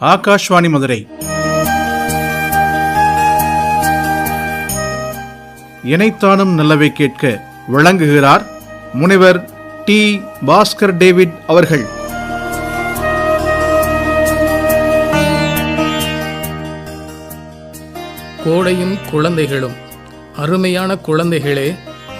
ஆகாஷ்வாணி மதுரை. இணைத்தானும் நல்லவை கேட்க வழங்குகிறார் முனைவர் டி. பாஸ்கர் டேவிட் அவர்கள். கோடையும் குழந்தைகளும் அருமையான குழந்தைகளே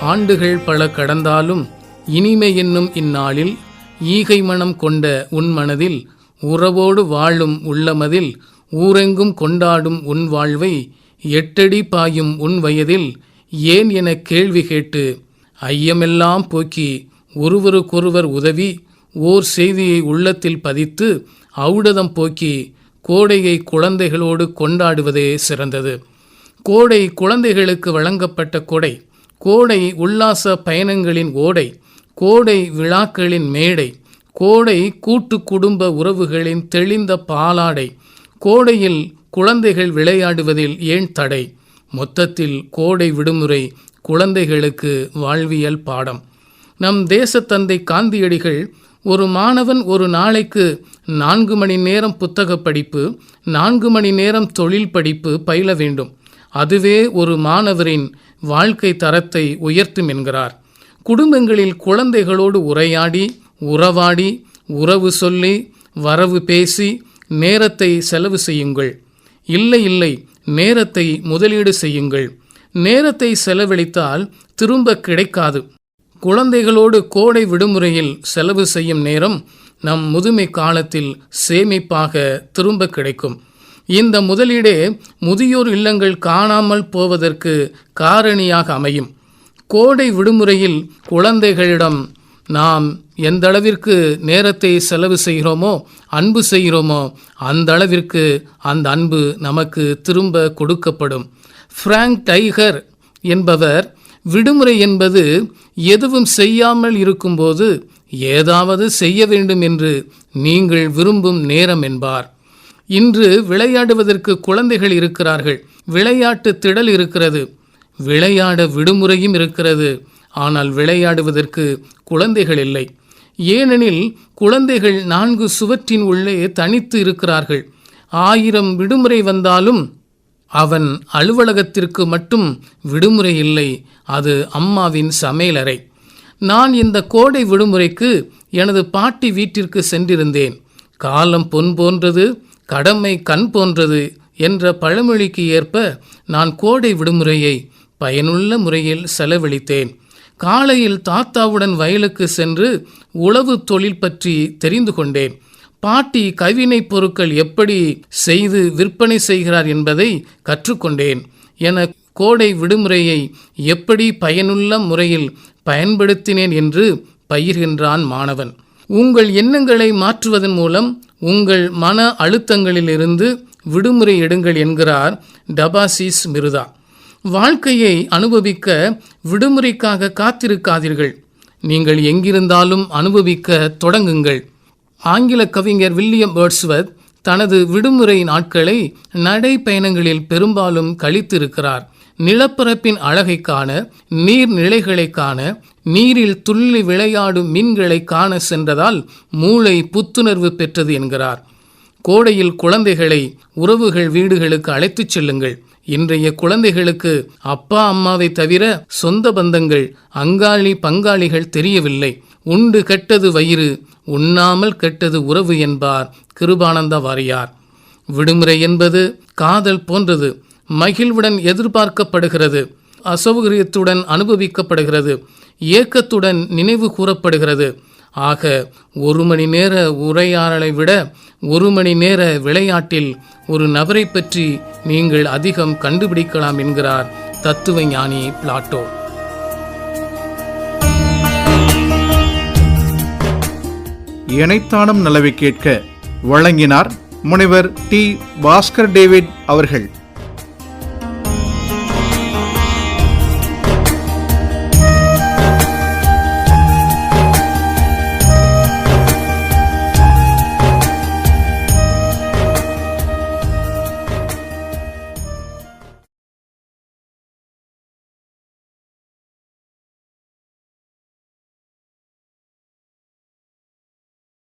ஆண்டுகள் பல கடந்தாலும் இனிமை என்னும் இந்நாளில் ஈகை மனம் கொண்ட உன் மனதில் உறவோடு வாழும் உள்ளமதில் ஊரெங்கும் கொண்டாடும் உன் வாழ்வை எட்டடி பாயும் உன் வயதில் ஏன் என கேள்வி கேட்டு ஐயமெல்லாம் போக்கி ஒருவருக்கொருவர் உதவி ஓர் செய்தியை உள்ளத்தில் பதித்து ஔடதம் போக்கி கோடையை குழந்தைகளோடு கொண்டாடுவதே சிறந்தது. கோடை குழந்தைகளுக்கு வழங்கப்பட்ட கொடை கோடை உல்லாச பயணங்களின் ஓடை கோடை விழாக்களின் மேடை கோடை கூட்டு குடும்ப உறவுகளின் தெளிந்த பாலாடை. கோடையில் குழந்தைகள் விளையாடுவதில் ஏன் தடை? மொத்தத்தில் கோடை விடுமுறை குழந்தைகளுக்கு வாழ்வியல் பாடம். நம் தேசத்தந்தை காந்தியடிகள் ஒரு மாணவன் ஒரு நாளைக்கு நான்கு மணி நேரம் புத்தக படிப்பு நான்கு மணி நேரம் தொழில் படிப்பு பயில வேண்டும். அதுவே ஒரு மாணவரின் வாழ்க்கை தரத்தை உயர்த்தும் என்கிறார். குடும்பங்களில் குழந்தைகளோடு உரையாடி உறவாடி உறவு சொல்லி வரவு பேசி நேரத்தை செலவு செய்யுங்கள். இல்லை இல்லை நேரத்தை முதலீடு செய்யுங்கள். நேரத்தை செலவழித்தால் திரும்ப கிடைக்காது. குழந்தைகளோடு கோடை விடுமுறையில் செலவு செய்யும் நேரம் நம் முதுமை காலத்தில் சேமிப்பாக திரும்ப கிடைக்கும். இந்த முதலீடே முதியோர் இல்லங்கள் காணாமல் போவதற்கு காரணியாக அமையும். கோடை விடுமுறையில் குழந்தைகளிடம் நாம் எந்த அளவிற்கு நேரத்தை செலவு செய்கிறோமோ அன்பு செய்கிறோமோ அந்த அளவிற்கு அந்த அன்பு நமக்கு திரும்ப கொடுக்கப்படும். ஃப்ராங்க் டைகர் என்பவர் விடுமுறை என்பது எதுவும் செய்யாமல் இருக்கும்போது ஏதாவது செய்ய வேண்டும் என்று நீங்கள் விரும்பும் நேரம் என்பார். இன்று விளையாடுவதற்கு குழந்தைகள் இருக்கிறார்கள் விளையாட்டு திடல் இருக்கிறது விளையாட விடுமுறையும் இருக்கிறது ஆனால் விளையாடுவதற்கு குழந்தைகள் இல்லை. ஏனெனில் குழந்தைகள் நான்கு சுவற்றின் உள்ளே தனித்து இருக்கிறார்கள். ஆயிரம் விடுமுறை வந்தாலும் அவன் அலுவலகத்திற்கு மட்டும் விடுமுறை இல்லை. அது அம்மாவின் சமையலறை நான் இந்த கோடை விடுமுறைக்கு எனது பாட்டி வீட்டிற்கு சென்றிருந்தேன். காலம் பொன் போன்றது கடமை கண் போன்றது என்ற பழமொழிக்கு ஏற்ப நான் கோடை விடுமுறையை பயனுள்ள முறையில் செலவழித்தேன். காலையில் தாத்தாவுடன் வயலுக்கு சென்று உழவு தொழில் பற்றி தெரிந்து கொண்டேன். பாட்டி கைவினைப் பொருட்கள் எப்படி செய்து விற்பனை செய்கிறார் என்பதை கற்றுக்கொண்டேன். என கோடை விடுமுறையை எப்படி பயனுள்ள முறையில் பயன்படுத்தினேன் என்று பயிர்கின்றான் மாணவன். உங்கள் எண்ணங்களை மாற்றுவதன் மூலம் உங்கள் மன அழுத்தங்களிலிருந்து விடுமுறை எடுங்கள் என்கிறார் டபாசிஸ் மிருதா. வாழ்க்கையை அனுபவிக்க விடுமுறைக்காக காத்திருக்காதீர்கள். நீங்கள் எங்கிருந்தாலும் அனுபவிக்க தொடங்குங்கள். ஆங்கில கவிஞர் வில்லியம் பேர்ட்ஸ்வத் தனது விடுமுறை நாட்களை நடைப்பயணங்களில் பெரும்பாலும் கழித்திருக்கிறார். நிலப்பரப்பின் அழகை காண நீர்நிலைகளை காண நீரில் துள்ளி விளையாடும் மீன்களை காண சென்றதால் மூளை புத்துணர்வு பெற்றது என்கிறார். கோடையில் குழந்தைகளை உறவுகள் வீடுகளுக்கு அழைத்துச் செல்லுங்கள். இன்றைய குழந்தைகளுக்கு அப்பா அம்மாவை தவிர சொந்த பந்தங்கள் அங்காளி பங்காளிகள் தெரியவில்லை. உண்டு கெட்டது வயிறு உண்ணாமல் கெட்டது உறவு என்பார் கிருபானந்த வாரியார். விடுமுறை என்பது காதல் போன்றது மகிழ்வுடன் எதிர்பார்க்கப்படுகிறது அசௌகரியத்துடன் அனுபவிக்கப்படுகிறது ஏக்கத்துடன் நினைவு கூறப்படுகிறது. ஆக ஒரு மணி நேர உரையாடலை விட ஒரு மணி நேர விளையாட்டில் ஒரு நபரை பற்றி நீங்கள் அதிகம் கண்டுபிடிக்கலாம் என்கிறார் தத்துவ ஞானி பிளாட்டோ. இணைத்தானம் நலவை கேட்க வழங்கினார் முனைவர் டி. பாஸ்கர் டேவிட் அவர்கள்.